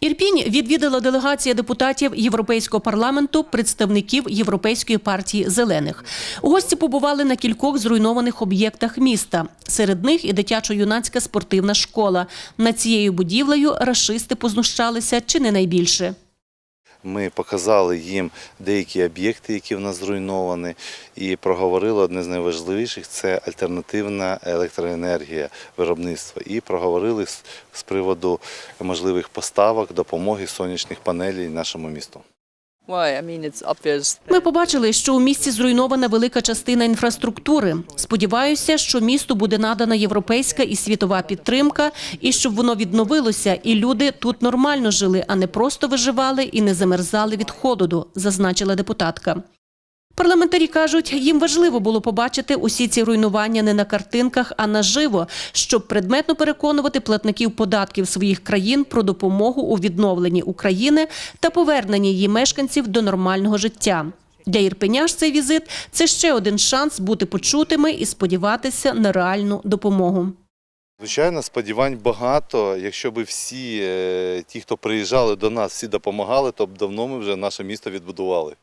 Ірпінь відвідала делегація депутатів Європейського парламенту, представників Європейської партії зелених. Гості побували на кількох зруйнованих об'єктах міста. Серед них і дитячо-юнацька спортивна школа. Над цією будівлею рашисти познущалися чи не найбільше. Ми показали їм деякі об'єкти, які в нас зруйновані, і проговорили одне з найважливіших це альтернативна електроенергія виробництва. І проговорили з, приводу можливих поставок допомоги сонячних панелей нашому місту. Ми побачили, що у місті зруйнована велика частина інфраструктури. Сподіваюся, що місту буде надана європейська і світова підтримка, і щоб воно відновилося, і люди тут нормально жили, а не просто виживали і не замерзали від холоду, зазначила депутатка. Парламентарі кажуть, їм важливо було побачити усі ці руйнування не на картинках, а наживо, щоб предметно переконувати платників податків своїх країн про допомогу у відновленні України та поверненні її мешканців до нормального життя. Для ірпеня ж цей візит це ще один шанс бути почутими і сподіватися на реальну допомогу. Звичайно, сподівань багато. Якщо б всі е, ті, хто приїжджали до нас, всі допомагали, то б давно ми вже наше місто відбудували.